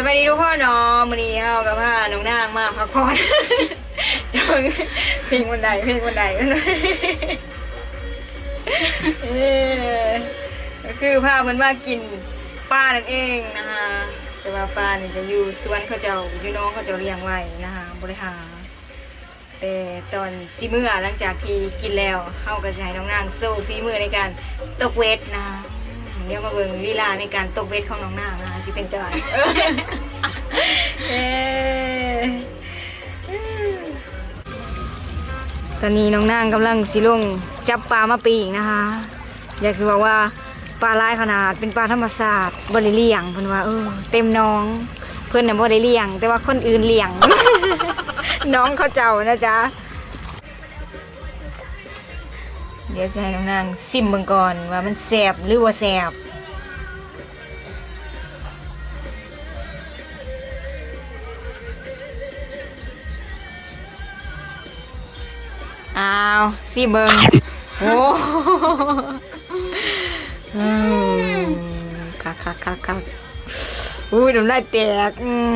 สวัสดีทุกคนเนาะมื้อนี้เฮากับพาน้องนางมาพักผ่อนจังเพลงวันใดเพลงวันใดกันเลยก็คือพามันมากินป้านั่นเองนะคะแต่ว่าป้านี่จะอยู่สวนเขาเจ้าอยู่น้องเขาเจ้าเลี้ยงไว้นะคะบริหารแต่ตอนซีเมื่อหลังจากที่กินแล้วเฮาก็จะให้น้องนางโซ่ฝีมือในการตกเวทนะคะ เดี๋ยวมาเบิ่งลีลาในการตกเวทของน้องนางนะคะสิเป็นจังไดเอ้ยตอนนี้น้องนางกำลังสิลงจับปลามาปีกนะคะ อยากจะบอกว่าปลาลายขนาดเป็นปลาธรรมศาสตร์บริเลียงเพิ่นว่าเออเต็มน้อง เพื่อนน่ะบ่ได้เลียง แต่ว่าคนอื่นเลี้ยง น้องเขาเจ้านะจ๊ะ เดี๋ยวจะให้น้องนางซิมเบิ่งก่อนว่ามันแสบหรือว่าแสบอ้าวซิเบิ่งโอ้คักคักคักคักอุ้ยน้ำลายแตกอืม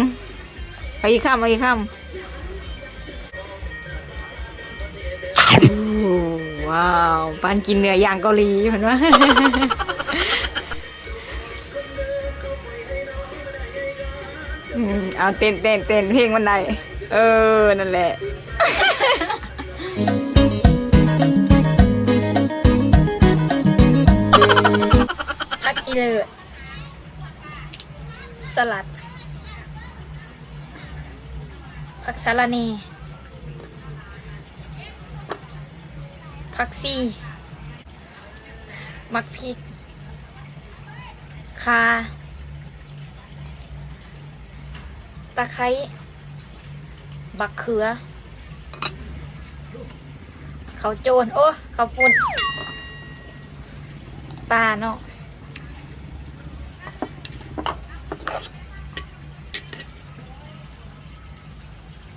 เอาอีกคำเอาอีกคำโอ้ ว้าวปานกินเนื้อย่างเกาหลีเห็นไหมอืมเอาเต้นเต้นเต้นเพลงวันไหนเออ นั่นแหละผักอีเลิศสลัดผักสาลาเน ผักซีมักพริก คา ตะไคร้ บักเขือ เขาโจรโอ้ เขาปุ่นปลาเนาะ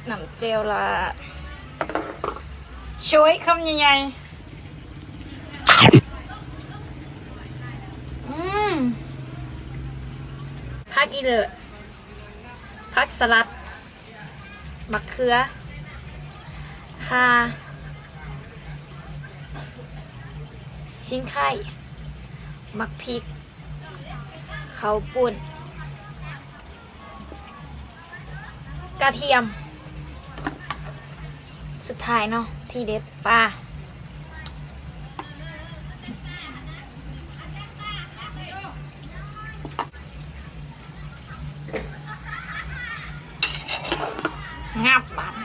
น้ำเจลละช่วยคำใหญ่ๆอืมพัก อีเลิศพักสลัดมะเขือคาชิ้นไข่มักพริกเขาปุ่น กระเทียม สุดท้ายเนาะที่เด็ดปลา งับปัน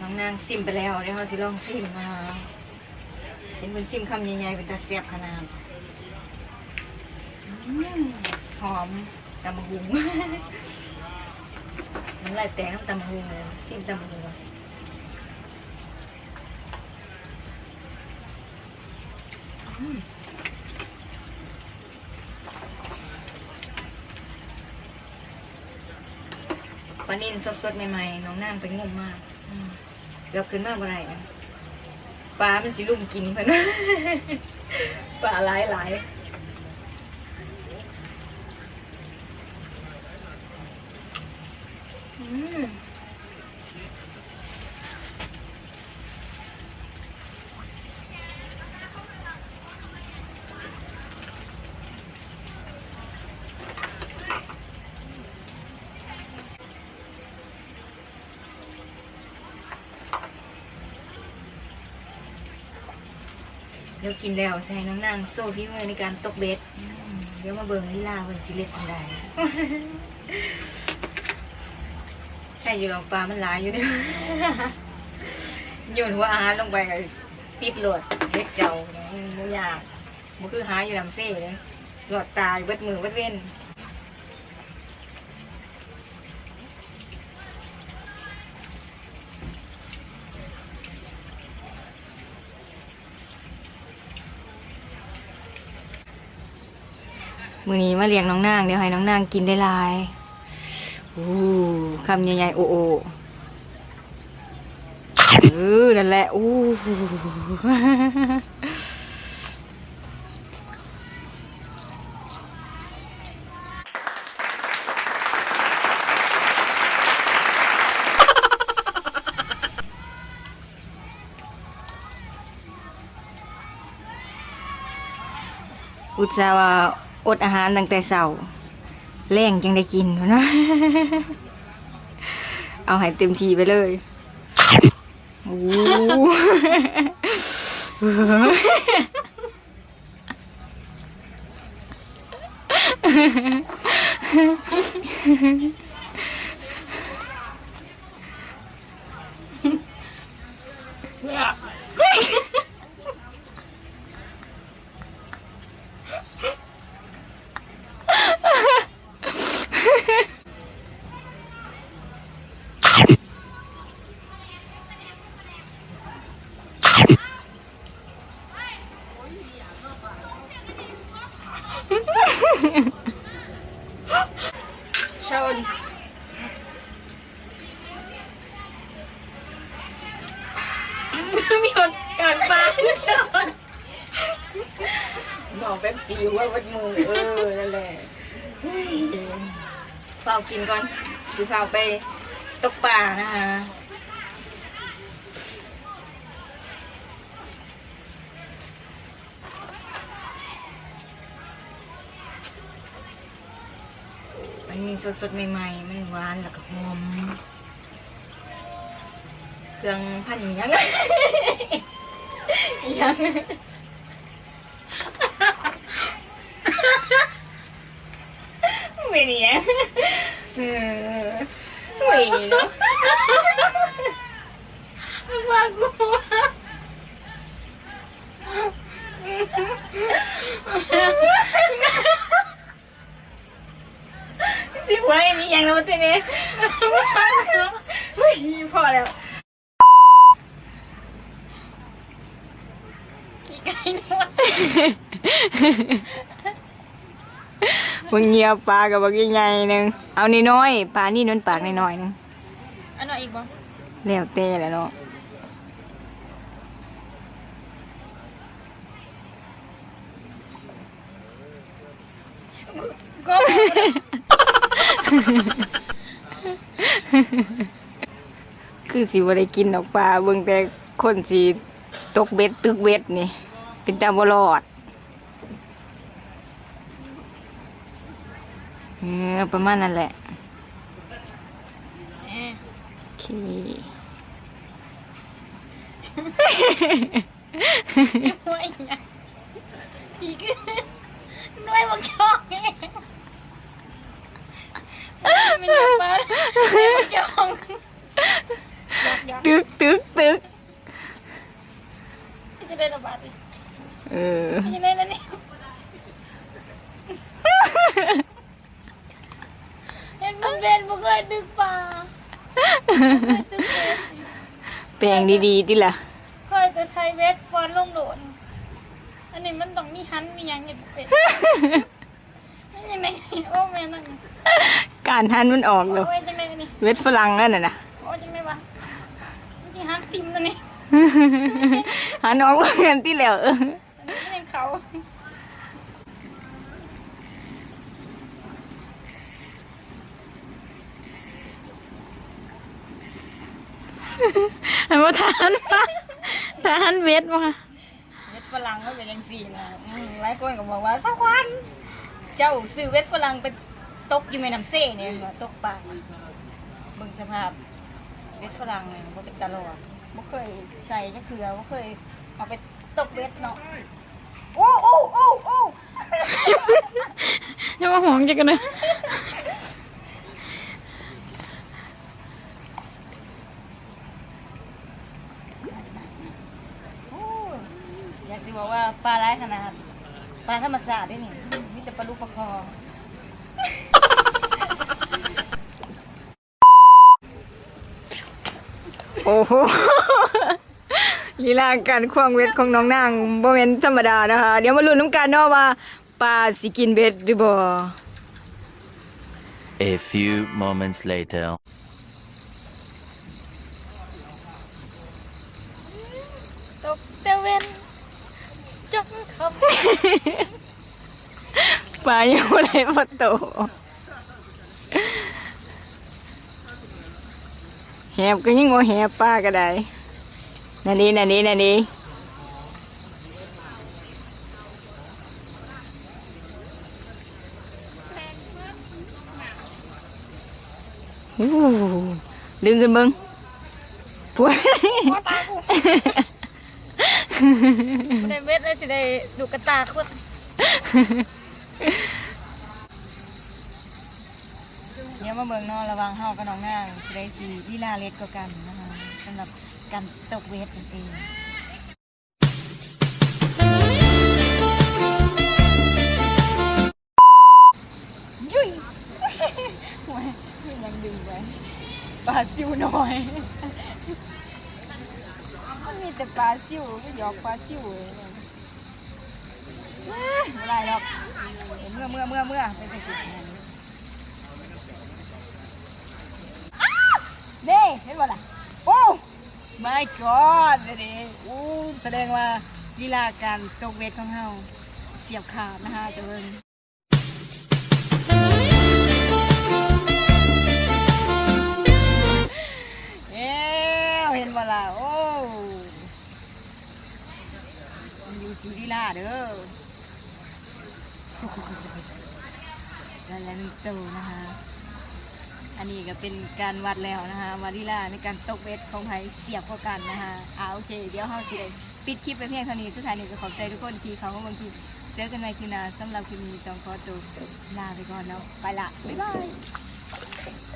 น้องนางซิมไปแล้วเดี๋ยวเขาสิลองซิมนะคะเห็นเป็นซิมคำใหญ่ๆเป็นตาแซ่บขนาดอืมหอมตำหุงน้ำลายแตกน้ำตำหุงเลยซิมตำหุงอืม ลานิ่นสดๆใหม่ๆน้องนางไปงมมากเกือบขึ้นมากกว่าไรนะปลามันสิลุ่มกินเพื่อนปลาหลายหลายๆอืม เดี๋ยวกินแล้วใส่น้องนางโซ่ฝีมือในการตกเบ็ดเดี๋ยวมาเบิ่งลีลาเพิ่นสิเล็ดสันได้ให้อยู่ลองปลามันหลายอยู่เด้อโยนหัวอาลงไปก็ติดโหลดเล็กเจ้าโมยากโมคือหาอยู่ลำเซ่เลยหลอดตายเบิดมือเบิดเว้น มือนี้มาเลี้ยงน้องนางเดี๋ยวให้น้องนางกินได้ลายโอ้คำใหญ่ๆโอโอเออนั่นแหละอู้อุจจาระ อดอาหารตั้งแต่เช้าแรงยังได้กินนะเอาให้เต็มทีไปเลยโอ้ เฝ้ากินก่อนสิเฝ้าไปตกป่านะคะอันนี้สดๆใหม่ๆมันหวานแล้วก็หอมเครื่องพันยังยังไม่เนี่ยเออไม่เนาะ ว่ากู สิไว้นี่ยังแล้วทีนี้เฮ้ยพอแล้วขี้ไก่นวดมึงเงียบปลากับบักใหญ่ๆหนึงเอานี่น้อยปลานี่นนปากน้อยๆหนึงอันนั้นอีกบ่แล้วเต้แล้วเนาะก็ คือสิบ่ได้กินดอกปลาเบิ่งแต่คนสิตกเบ็ดตึกเบ็ดนี่ เป็นตาบรอดเออประมาณนั้นแหละเอ๊ะโอเคหน่วยอีกอย่างอีกหน่วยบักช่องเอง มันอยู่บ้านหน่วยบักช่องอยากอยากตึกตึกตึกจะได้ระบาดอีกเออ จะได้แล้วนี่เห็นมันเป็นบ่เคยตึกปลาตึกเป็ดแปลงดีๆติล่ะ เคยจะใช้เวทบอลลงโดดอันนี้มันต้องมีฮันมีหยังเห็นเป็ดไม่ยังไงโอ้แม่นั่น การทันมันออกแล้วโอ้ยจังไงนี่เว็ดฝรั่งนั่นน่ะนะโอ้ยจังไงวะมันจะฮันติมนั่นนี่หันออกว่าเงินที่แล้วเอออันนี้เป็นเขาหันมาทานทหารเวทมาเว็ดฝรั่งก็เป็นยังสี่นะอืมหลายคนก็บอกว่าสักวัน เจ้าซื้อเว็ดฝรั่งไป ตกอยู่ในน้ำเซ่เนี่ยว่าตกปลาเบิ่งสภาพเว็ดฝรั่งเนี่ยบ่เป็นตลอดบ่เคยใส่จักเทื่อบ่เคยเอาไปตกเว็ดเนาะโอ้โอ้โอ้โอ้ อย่ามาหวงจังกันเลยโอ้อยากสิบอกว่าปลาร้ายขนาดปลาธรรมศาสตร์ด้วยนี่มีแต่ปลาลูกปลาคอ โอ้โหลีลาการควงเวทของน้องนางบ่แม่นธรรมดานะคะ เดี๋ยวมาลุ้นน้ำกันเนาะว่าปลาสิกินเบ็ดหรือบ่ A few moments later. ตกเตเวนจังขับปลายังบ่ได้พอโต แหบก็ยังโง่แหบป้าก็ได้นั่นนี่นั่นนี่นั่นดีดึงขึ้นเบิ้งปวดได้เม็ดเลยสิได้ดูกระตาคุณ เดี๋ยวมาเบิ่งเนาะระหวังเฮากับน้องนางสิได้สิลีลาเล็ดกว่ากันนะคะสำหรับการตกเวทนั่นเองยุยหวยยังดึงไว้ปลาซิวน้อยมันมีแต่ปลาซิวไม่หยอกปลาซิวเลยเนี่ยไม่ได้หรอกเมื่อเมื่อเมื่อเมื่อไปไปจุดนั้น เด้เห็นบ่ล่ะโอ้ my god เด้เด้โอ้แสดงว่าลีลาการตกเวทของเฮาเสียบขาดนะคะเจะเบิ่งเอ้วเห็นบ่ล่ะโอ้มันอยู่ที่ลีลาเด้อนั่นแหละมีโตนะคะ อันนี้ก็เป็นการวัดแล้วนะคะวาลีลาในการตกเบ็ดของไผเสียบเข้ากันนะคะอ่าโอเค เดี๋ยวเราสิได้ปิดคลิปไปเพียงเท่านี้สุดท้ายนี้ก็ขอบใจทุกคนที่เขาบางทีเจอกันใหม่คลิปหน้าสำหรับคลิปนี้ต้องขอตัวลาไปก่อนแล้วไปละบ๊ายบาย